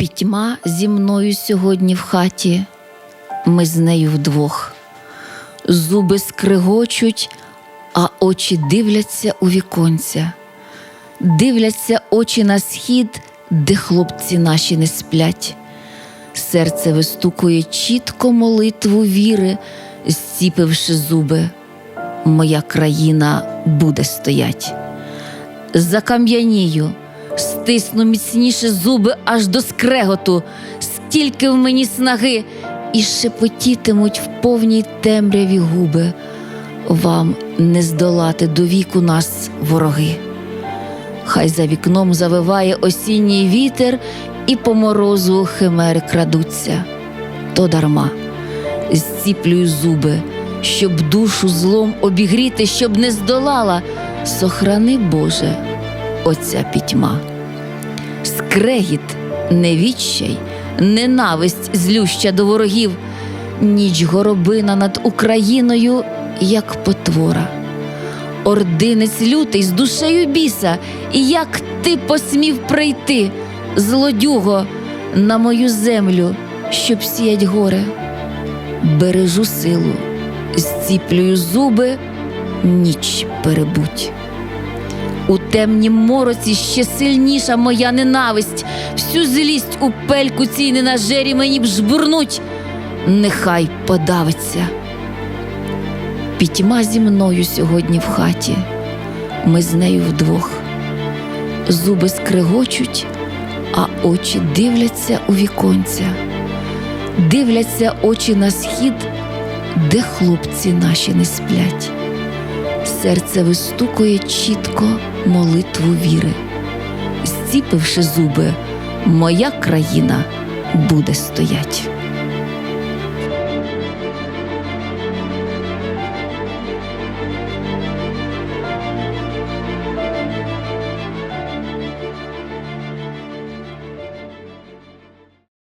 Пітьма зі мною сьогодні в хаті, ми з нею вдвох. Зуби скригочуть, а очі дивляться у віконця. Дивляться очі на схід, де хлопці наші не сплять. Серце вистукує чітко молитву віри, зціпивши зуби. Моя країна буде стоять. Закам'янію, стисну міцніше зуби аж до скреготу, стільки в мені снаги, і шепотітимуть в повній темряві губи. Вам не здолати до віку нас вороги. Хай за вікном завиває осінній вітер, і по морозу химери крадуться. То дарма зціплюю зуби, щоб душу злом обігріти, щоб не здолала. Сохрани, Боже, оця пітьма. Скрегіт, невідчай, ненависть злюща до ворогів, ніч горобина над Україною, як потвора. Ординець лютий з душею біса, і як ти посмів прийти, злодюго, на мою землю, щоб сіять горе. Бережу силу, зціплюю зуби, ніч перебудь. У темнім мороці ще сильніша моя ненависть, всю злість у пельку цій ненажері мені б жбурнуть, нехай подавиться. Пітьма зі мною сьогодні в хаті, ми з нею вдвох. Зуби скригочуть, а очі дивляться у віконця, дивляться очі на схід, де хлопці наші не сплять. Серце вистукує чітко молитву віри. Зціпивши зуби, моя країна буде стоять.